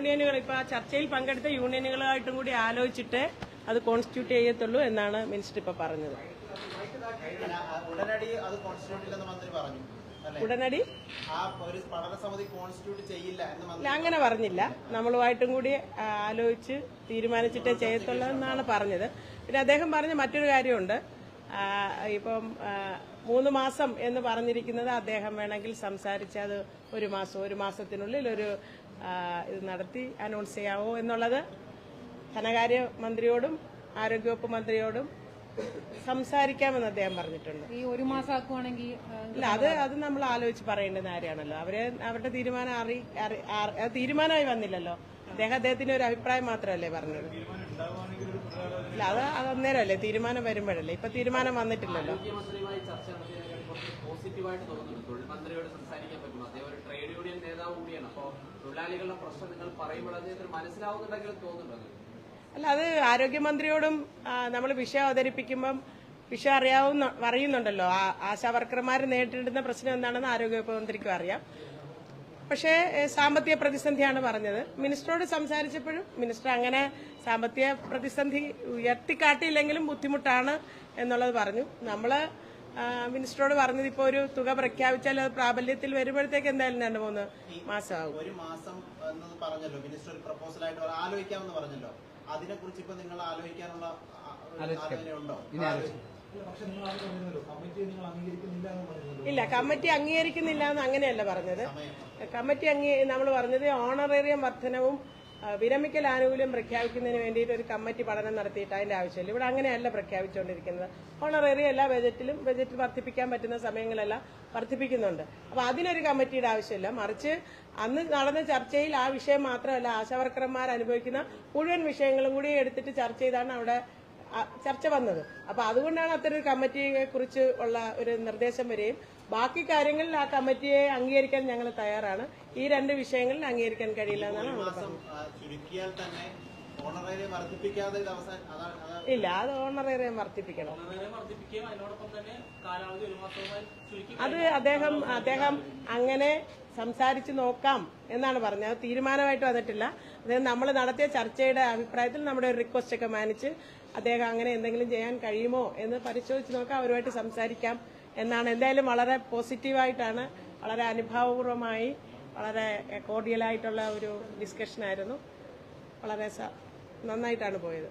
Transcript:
യൂണിയനുകൾ ഇപ്പൊ ആ ചർച്ചയിൽ പങ്കെടുത്ത യൂണിയനുകളായിട്ടും കൂടി ആലോചിച്ചിട്ട് അത് കോൺസ്റ്റിറ്റ്യൂട്ട് ചെയ്യത്തുള്ളൂ എന്നാണ് മിനിസ്റ്റർ ഇപ്പൊ പറഞ്ഞത്. ഉടനടി അങ്ങനെ പറഞ്ഞില്ല. നമ്മളുമായിട്ടും കൂടി ആലോചിച്ച് തീരുമാനിച്ചിട്ടേ ചെയ്യത്തുള്ളൂ എന്നാണ് പറഞ്ഞത്. പിന്നെ അദ്ദേഹം പറഞ്ഞ മറ്റൊരു കാര്യമുണ്ട്. ഇപ്പം മൂന്ന് മാസം എന്ന് പറഞ്ഞിരിക്കുന്നത് അദ്ദേഹം വേണമെങ്കിൽ സംസാരിച്ച് അത് ഒരു മാസം ഒരു മാസത്തിനുള്ളിൽ ഒരു ഇത് നടത്തി അനൗൺസ് ചെയ്യാവോ എന്നുള്ളത് ധനകാര്യ മന്ത്രിയോടും ആരോഗ്യവകുപ്പ് മന്ത്രിയോടും സംസാരിക്കാമെന്ന് അദ്ദേഹം പറഞ്ഞിട്ടുണ്ട്. ഈ ഒരു മാസം ആക്കുവാണെങ്കിൽ ഇല്ല അത് അത് നമ്മൾ ആലോചിച്ച് പറയേണ്ട കാര്യമാണല്ലോ. അവരെ അവരുടെ തീരുമാനം അറി തീരുമാനമായി വന്നില്ലല്ലോ. അദ്ദേഹം അദ്ദേഹത്തിന്റെ ഒരു അഭിപ്രായം മാത്രമല്ലേ പറഞ്ഞത്? ഇല്ല അത് അത് അന്നേരമല്ലേ തീരുമാനം വരുമ്പോഴല്ലേ? ഇപ്പൊ തീരുമാനം വന്നിട്ടില്ലല്ലോ. പോസിറ്റീവായിട്ട് തൊഴിൽ മന്ത്രിയോട് സംസാരിക്കാൻ പറ്റും അദ്ദേഹം ഒരു ട്രേഡ് യൂണിയൻ നേതാവ് കൂടിയാണ്. അപ്പോൾ തൊഴിലാളികളുടെ പ്രശ്നം നിങ്ങൾ പറയുമ്പോൾ അദ്ദേഹത്തിന് മനസ്സിലാവുന്നുണ്ടെങ്കിലും തോന്നുന്നുണ്ടോ? അല്ല അത് ആരോഗ്യമന്ത്രിയോടും നമ്മൾ വിഷയം അവതരിപ്പിക്കുമ്പം വിഷയം അറിയാവുന്ന അറിയുന്നുണ്ടല്ലോ ആശാവർക്കർമാർ ആശാ വർക്കർമാർ നേരിടുന്ന പ്രശ്നം എന്താണെന്ന് ആരോഗ്യവകുപ്പ് മന്ത്രിക്കും അറിയാം. പക്ഷേ സാമ്പത്തിക പ്രതിസന്ധിയാണ് പറഞ്ഞത്. മിനിസ്റ്ററോട് സംസാരിച്ചപ്പോഴും മിനിസ്റ്റർ അങ്ങനെ സാമ്പത്തിക പ്രതിസന്ധി ഉയർത്തിക്കാട്ടിയില്ലെങ്കിലും ബുദ്ധിമുട്ടാണ് എന്നുള്ളത് പറഞ്ഞു. നമ്മൾ മിനിസ്റ്ററോട് പറഞ്ഞത് ഇപ്പോൾ ഒരു തുക പ്രഖ്യാപിച്ചാൽ അത് പ്രാബല്യത്തിൽ വരുമ്പോഴത്തേക്ക് എന്തായാലും രണ്ട് മൂന്ന് മാസമാകും. ഒരു മാസം പറഞ്ഞല്ലോ മിനിസ്റ്റർ ഒരു പ്രപ്പോസൽ ആയിട്ട് ആലോചിക്കാമെന്ന് പറഞ്ഞല്ലോ. അതിനെക്കുറിച്ച് ഇപ്പൊ നിങ്ങൾ ആലോചിക്കാനുള്ള ആലോചനയുണ്ടോ ഇല്ല കമ്മിറ്റി അംഗീകരിക്കുന്നില്ല എന്ന് അങ്ങനെയല്ല പറഞ്ഞത്. കമ്മിറ്റി അംഗീ നമ്മൾ പറഞ്ഞത് ഓണറേറിയം വർധനവും വിരമിക്കൽ ആനുകൂല്യം പ്രഖ്യാപിക്കുന്നതിന് വേണ്ടിയിട്ട് ഒരു കമ്മിറ്റി പഠനം നടത്തിയിട്ട് അതിന്റെ ആവശ്യമില്ല. ഇവിടെ അങ്ങനെയല്ല പ്രഖ്യാപിച്ചുകൊണ്ടിരിക്കുന്നത്. ഓണറേറിയ എല്ലാ ബജറ്റിലും ബജറ്റ് വർദ്ധിപ്പിക്കാൻ പറ്റുന്ന സമയങ്ങളെല്ലാം വർദ്ധിപ്പിക്കുന്നുണ്ട്. അപ്പൊ അതിനൊരു കമ്മിറ്റിയുടെ ആവശ്യമില്ല. മറിച്ച് അന്ന് നടന്ന ചർച്ചയിൽ ആ വിഷയം മാത്രമല്ല ആശാവർക്കർമാർ അനുഭവിക്കുന്ന മുഴുവൻ വിഷയങ്ങളും കൂടി എടുത്തിട്ട് ചർച്ച ചെയ്താണ് അവിടെ ചർച്ച വന്നത്. അപ്പൊ അതുകൊണ്ടാണ് അത്തരം കമ്മിറ്റിയെ കുറിച്ച് ഉള്ള ഒരു നിർദ്ദേശം വരെയും. ബാക്കി കാര്യങ്ങളിൽ ആ കമ്മിറ്റിയെ അംഗീകരിക്കാൻ ഞങ്ങൾ തയ്യാറാണ്. ഈ രണ്ട് വിഷയങ്ങളിൽ അംഗീകരിക്കാൻ കഴിയില്ല എന്നാണ് ചുരുക്കിയാൽ തന്നെ ഇല്ല അത് ഓണറേറിയം വർദ്ധിപ്പിക്കണം അത് അദ്ദേഹം അദ്ദേഹം അങ്ങനെ സംസാരിച്ചു നോക്കാം എന്നാണ് പറഞ്ഞത്. അത് തീരുമാനമായിട്ട് വന്നിട്ടില്ല. അദ്ദേഹം നമ്മൾ നടത്തിയ ചർച്ചയുടെ അഭിപ്രായത്തിൽ നമ്മുടെ ഒരു റിക്വസ്റ്റ് ഒക്കെ മാനിച്ച് അദ്ദേഹം അങ്ങനെ എന്തെങ്കിലും ചെയ്യാൻ കഴിയുമോ എന്ന് പരിശോധിച്ച് നോക്കാം അവരുമായിട്ട് സംസാരിക്കാം എന്നാണ്. എന്തായാലും വളരെ പോസിറ്റീവായിട്ടാണ് വളരെ അനുഭാവപൂർവമായി വളരെ കോർഡിയലായിട്ടുള്ള ഒരു ഡിസ്കഷനായിരുന്നു വളരെ നന്നായിട്ടാണ് പോയത്.